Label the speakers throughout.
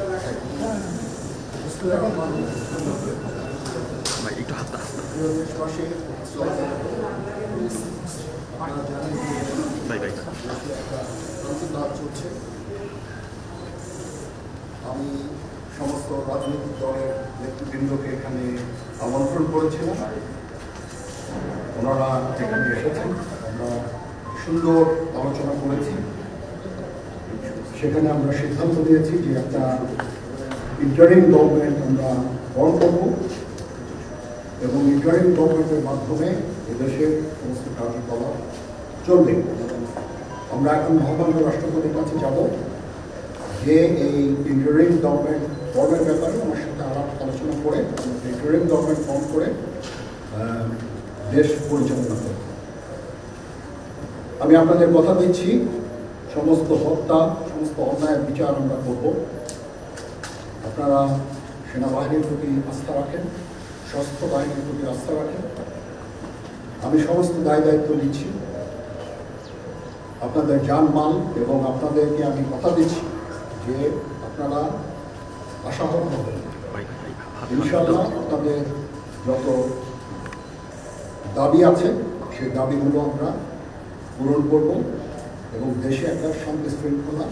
Speaker 1: একটু
Speaker 2: আমি সমস্ত রাজনৈতিক দলের নেতৃবৃন্দকে এখানে আমন্ত্রণ করেছিলাম। ওনারা এখানে এসেছেন। আমরা সুন্দর আলোচনা করেছি। সেখানে আমরা সিদ্ধান্ত নিয়েছি যে একটা ইন্টারিম গভর্নমেন্ট আমরা ফর্ম করব এবং ইন্টারিম গভর্নমেন্টের মাধ্যমে এদেশের সমস্ত কার্যকলাপ চলবে। আমরা এখন মহামান্য রাষ্ট্রপতির কাছে যাব যে এই ইন্টারিম গভর্নমেন্ট ফর্মের ব্যাপারে আমার সাথে আলাপ আলোচনা করে ইন্টারিম গভর্নমেন্ট ফর্ম করে দেশ পরিচালনা করব। আমি আপনাদের কথা দিচ্ছি, সমস্ত হত্যা সমস্ত অন্যায়ের বিচার আমরা করব। আপনারা সেনাবাহিনীর প্রতি আস্থা রাখেন, সশস্ত্র বাহিনীর প্রতি আস্থা রাখেন। আমি সমস্ত দায় দায়িত্ব নিচ্ছি। আপনাদের জানমাল এবং আপনাদেরকে আমি কথা দিচ্ছি যে আপনারা আশাহত হবেন। ইনশাআল্লাহ আপনাদের যত দাবি আছে, সেই দাবিগুলো আমরা পূরণ করব এবং দেশে একটা শান্তি শৃঙ্খলা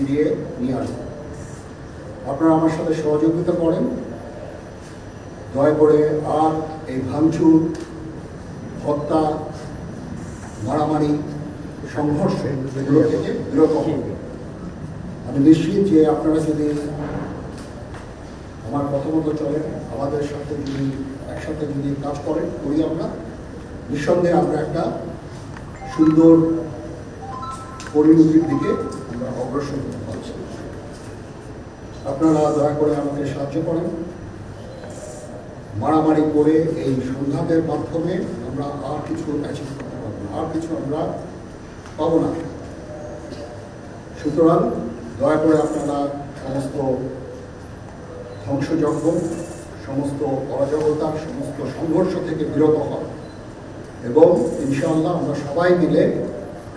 Speaker 2: ফিরিয়ে নিয়ে আসব। আপনারা আমার সাথে সহযোগিতা করেন। দয়া করে আর এই ভাঙচুর, হত্যা, মারামারি, সংঘর্ষ এগুলো থেকে বিরত আমি নিশ্চিত যে আপনারা যদি আমার কথা মতো চলেন, আমাদের সাথে যদি, একসাথে যদি কাজ করেন, করি আমরা। নিঃসন্দেহে আমরা একটা সুন্দর পরিণতির দিকে আমরা অগ্রসর হতে পারছি আপনারা দয়া করে আমাকে সাহায্য করেন। মারামারি করে এই সংঘাতের মাধ্যমে আমরা আর কিছু অ্যাচিভ করতে পারব আর কিছু আমরা পাবো না। সুতরাং দয়া করে আপনারা সমস্ত ধ্বংসযজ্ঞ, সমস্ত অরাজকতা, সমস্ত সংঘর্ষ থেকে বিরত হন। এবং ইনশাআল্লাহ আমরা সবাই মিলে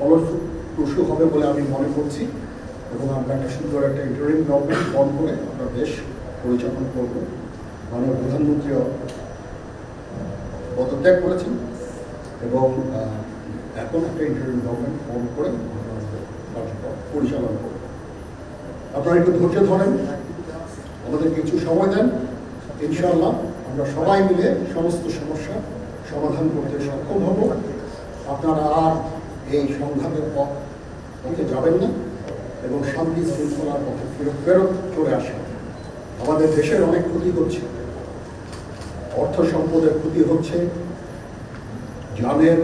Speaker 2: ফলপ্রসূ হবে বলে আমি মনে করছি এবং আমরা একটা সুন্দর একটা ইন্টারিম গভর্নমেন্ট ফর্ম করে আমরা দেশ পরিচালনা করব। মাননীয় প্রধানমন্ত্রীও পদত্যাগ করেছেন এবং এখন একটা ইন্টারিম গভর্নমেন্ট ফর্ম করে পরিচালনা করব। আপনারা একটু ধৈর্য ধরেন, আমাদের কিছু সময় দেন, ইনশাআল্লাহ আমরা সবাই মিলে সমস্ত সমস্যা সমাধান করতে সক্ষম হব। আপনারা আর এই সংঘাতের পথ পথে যাবেন না এবং শান্তি শৃঙ্খলার পথে ফেরত ফেরত চলে আসেন। আমাদের দেশের অনেক ক্ষতি হচ্ছে। অর্থ সম্পদের ক্ষতি হচ্ছে। জানের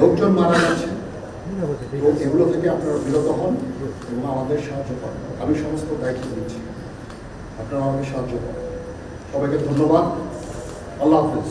Speaker 2: লোকজন মারা যাচ্ছে। তো এগুলো থেকে আপনারা বিরত হন এবং আমাদের সাহায্য করেন। আমি সমস্ত দায়িত্ব দিচ্ছি আপনারা আমাকে সাহায্য করেন। সবাইকে ধন্যবাদ। আল্লাহ হাফিজ।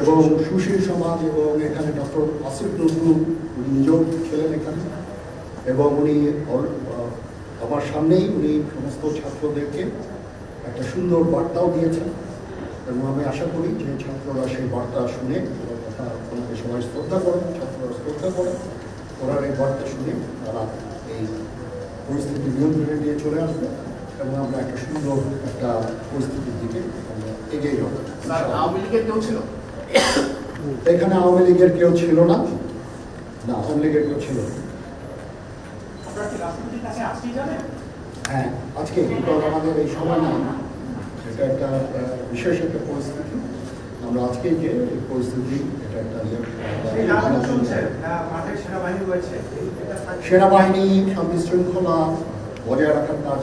Speaker 2: এবং সুশীল সমাজ এবং এখানে ডক্টর আসিফ নজরুল উনি নিজেও ছিলেন এখানে। এবং উনি আমার সামনেই উনি সমস্ত ছাত্রদেরকে একটা সুন্দর বার্তাও দিয়েছেন। এবং আমি আশা করি যে ছাত্ররা সেই বার্তা শুনে ওনাকে সবাই শ্রদ্ধা করেন ছাত্ররা শ্রদ্ধা করেন ওনার এই বার্তা শুনে তারা এই পরিস্থিতি নিয়ন্ত্রণে নিয়ে চলে আসবে। এবং আমরা একটা সুন্দর একটা পরিস্থিতির দিকে এগিয়ে যাব।
Speaker 3: আওয়ামী লীগের কেউ ছিল?
Speaker 2: এখানে আওয়ামী লীগের কেউ ছিল না? না আওয়ামী লীগের কেউ ছিল না। হ্যাঁ আজকে কিন্তু আমাদের এই সময় নাই। এটা একটা বিশেষ একটা পরিস্থিতি। আমরা আজকে যে পরিস্থিতি এটা একটা
Speaker 3: সেনাবাহিনী
Speaker 2: শান্তি শৃঙ্খলা বজায় রাখার কাজ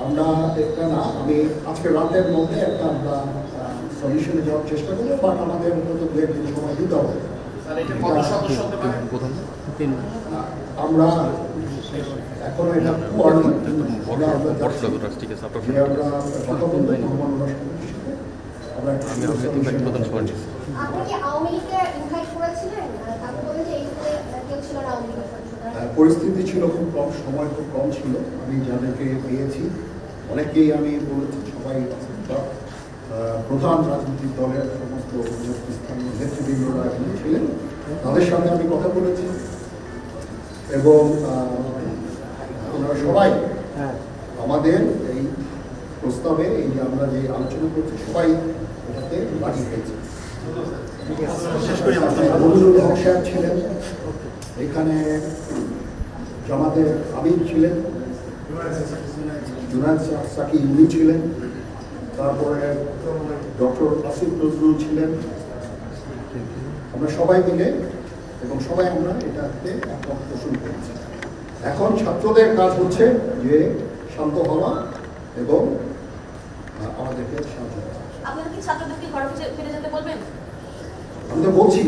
Speaker 2: আমরা একটা না আমি আজকে রাতের মধ্যে একটা আমরা সলিউশনে যাওয়ার চেষ্টা করব বাট আমাদের মতো দু একদিন সময় দিতে হবে আমরা এখনও এটা আমরা আমরা যাচ্ছি।
Speaker 1: বটফ্লাগ ঠিক আছে আপনার
Speaker 2: যে আমরা কথা বলব মহামান্য রাষ্ট্রপতির সাথে। আমরা একটা
Speaker 1: আমি আমি তিন তারিখ প্রধান সভা নিয়েছি
Speaker 4: আপনি কি আওয়ামী লীগকে ইনভাইট করেছিলেন আহ, আপনি বলেন যে এইখানে আহ, কেউ ছিল না আওয়ামী লীগের সদস্যরা
Speaker 2: আহ, পরিস্থিতি ছিল খুব কম সময় খুব কম ছিল আমি যাদেরকে পেয়েছি অনেকেই আমি বলেছি সবাই প্রধান রাজনৈতিক দলের সমস্ত নেতৃস্থানীয় নেতৃবৃন্দরা এখানে ছিলেন তাদের সাথে আমি কথা বলেছি এবং ওনারা সবাই আমাদের এই প্রস্তাবে এই যে আমরা যে আলোচনা করছি সবাই মনিরুল হক সাহেব ছিলেন এখানে জামাতের আমির ছিলেন জুনায়দ সাকি উনি ছিলেন তারপরে ডক্টর আসিফ নজরুল ছিলেন আমরা সবাই মিলে এবং সবাই আমরা এটাতে একমত পোষণ করেছি এখন ছাত্রদের কাজ হচ্ছে যে শান্ত হওয়া এবং আমাদেরকে সাহায্য করা
Speaker 5: আপনারা কি ছাত্রদেরকে ঘরে ফিরে- ফিরে যেতে বলবেন?
Speaker 2: আমি তো বলছি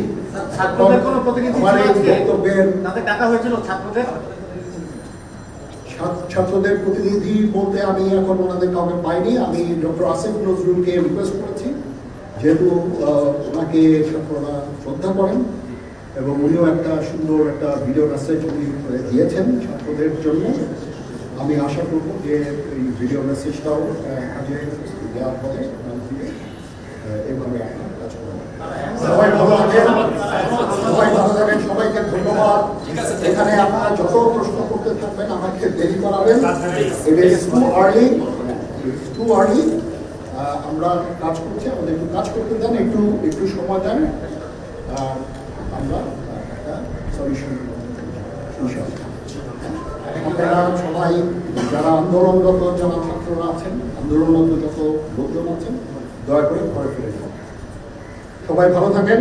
Speaker 3: ছাত্রদের কোনো প্রতিনিধি?
Speaker 2: বক্তব্যের
Speaker 3: টাকা হয়েছিল ছাত্রদের?
Speaker 2: ছাত্রদের প্রতিনিধি বলতে আমি এখন ওনাদের কাউকে পাইনি। আমি ডক্টর আসিফ নজরুলকে রিকোয়েস্ট করেছি। যেহেতু আহ, ওনাকে ছাত্ররা শ্রদ্ধা করেন এবং উনিও একটা সুন্দর একটা ভিডিও মেসেজ উনি দিয়েছেন ছাত্রদের জন্য। আমি আশা করব যে এই ভিডিও মেসেজটাও কাজে দেওয়ার পরে ওখান থেকে এভাবে আপনার কাজ করবেন সবাই ভালো থাকেন। সবাই ভালো থাকেন সবাইকে ধন্যবাদ। এখানে আপনারা যত প্রশ্ন করতে থাকবেন আমাকে দেরি করাবেন। It is too early too early আমরা কাজ করছি আমাদের একটু কাজ করতে দেন একটু একটু সময় দেন। আমরা একটা সলিউশন আপনারা সবাই যারা আন্দোলনরত যারা ছাত্ররা আছেন আন্দোলনরত যত লোকজন আছেন? দয়া করে ঘরে ফিরে যান। সবাই ভালো থাকেন।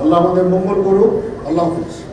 Speaker 2: আল্লাহ আমাদের মঙ্গল করুক। আল্লাহ হাফিজ।